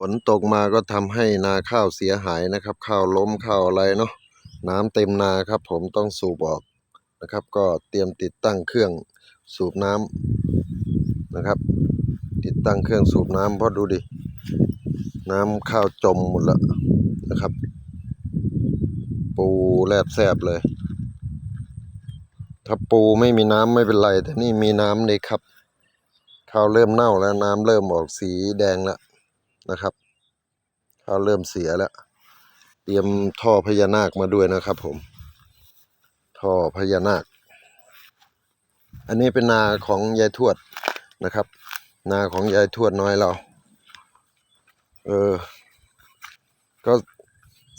ฝนตกมาก็ทำให้นาข้าวเสียหายนะครับ ข้าวล้มข้าวอะไรเนาะน้ำเต็มนาครับ ผมต้องสูบออกนะครับ ก็เตรียมติดตั้งเครื่องสูบน้ำนะครับ ติดตั้งเครื่องสูบน้ำเพราะดูดิน้ำข้าวจมหมดแล้วนะครับ ปูแลบแซบเลย ถ้าปูไม่มีน้ำไม่เป็นไร แต่นี่มีน้ำเลยครับ ข้าวเริ่มเน่าแล้วน้ำเริ่มออกสีแดงแล้ว นะครับข้าวเริ่มเสียแล้ว เตรียมท่อพญานาคมาด้วยนะครับผม ท่อพญานาค อันนี้เป็นนาของยายทวดนะครับ นาของยายทวดน้อยเรา เออ ก็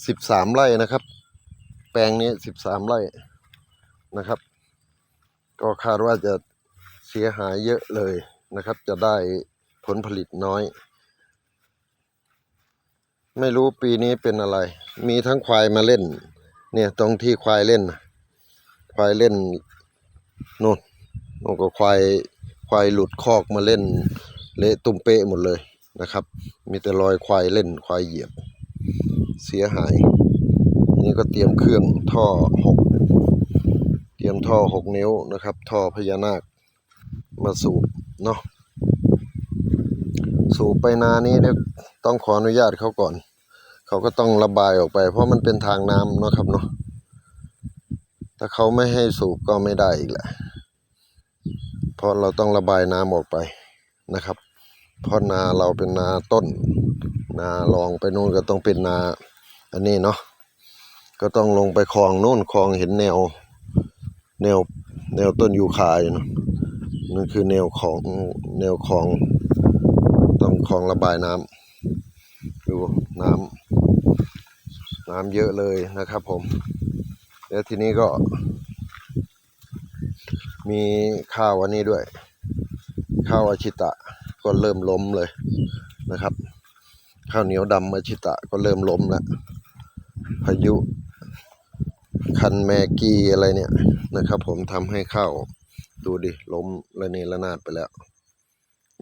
สิบสามไร่นะครับ แปลงนี้สิบสามไร่นะครับ ก็คาดว่าจะเสียหายเยอะเลยนะครับ จะได้ผลผลิตน้อย ไม่รู้ปีนี้เป็นอะไร มีทั้งควายมาเล่น เนี่ยตรงที่ควายเล่นควายเล่นนู่นนู่นก็ควายควายหลุดคอกมาเล่น เละตุ้มเป๊ะหมดเลยนะครับ มีแต่รอยควายเล่นควายเหยียบ เสียหาย นี่ก็เตรียมเครื่องท่อหกเตรียมท่อหกนิ้วนะครับ ท่อพญานาคมาสูบเนาะ สูบไปนานี้เนี่ยต้องขออนุญาตเขาก่อน เขาก็ต้องระบายออกไป เพราะมันเป็นทางน้ำเนาะครับเนาะถ้าเขาไม่ให้สูบก็ไม่ได้อีกแหละเพราะเราต้องระบายน้ำออกไปนะครับเพราะนาเราเป็นนาต้น นารองไปนู่นก็ต้องเป็นนา อันนี้เนาะก็ต้องลงไปคลองนู่นคลองเห็นแนว แนวแนวต้นยูคาอยู่เนาะนั่นคือแนวของแนวคลอง ต้องคลองระบายน้ำดูน้ำน้ำเยอะเลยนะครับผม แล้วทีนี้ก็ มีข้าวอันนี้ด้วย ข้าวอาชิตะก็เริ่มล้มเลยนะครับ ข้าวเหนียวดำอาชิตะก็เริ่มล้มแล้วพายุคันแมกีอะไรเนี่ยนะครับผมทำให้ข้าวดูดิล้มระเนระนาดไปแล้ว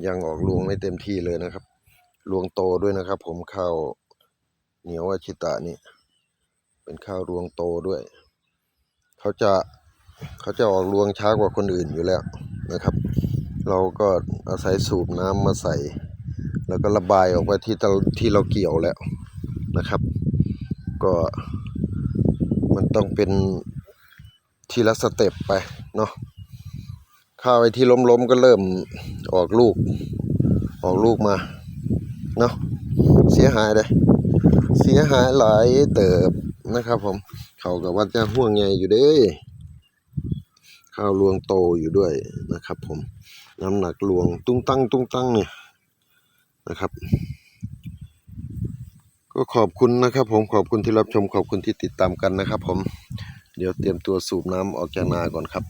ยังออกรวงไม่เต็มที่เลยนะครับรวงโตด้วยนะครับ ผมข้าวเหนียวอาชิตะนี่เป็นข้าวรวงโตด้วย เขาจะเขาจะออกรวงช้ากว่าคนอื่นอยู่แล้วนะครับ เราก็อาศัยสูบน้ำมาใส่ แล้วก็ระบายออกไปที่ที่เราเกี่ยวแล้วนะครับ ก็มันต้องเป็นทีละสเต็ปไปเนาะ ข้าวไอ้ที่ล้มๆก็เริ่มออกลูก ออกลูกมาเนาะเสียหายเลยเสียหายหลายเติบนะครับ ผม เขากับว่าจะห่วงใยอยู่เด้ข้าวรวงโตอยู่ด้วยนะครับ ผมน้ำหนักรวงตุ้งตั้งตุ้งตั้งเนี่ยนะครับ ก็ขอบคุณนะครับ ผมขอบคุณที่รับชมขอบคุณที่ติดตามกันนะครับ ผมเดี๋ยวเตรียมตัวสูบน้ำออกจากนาก่อนครับ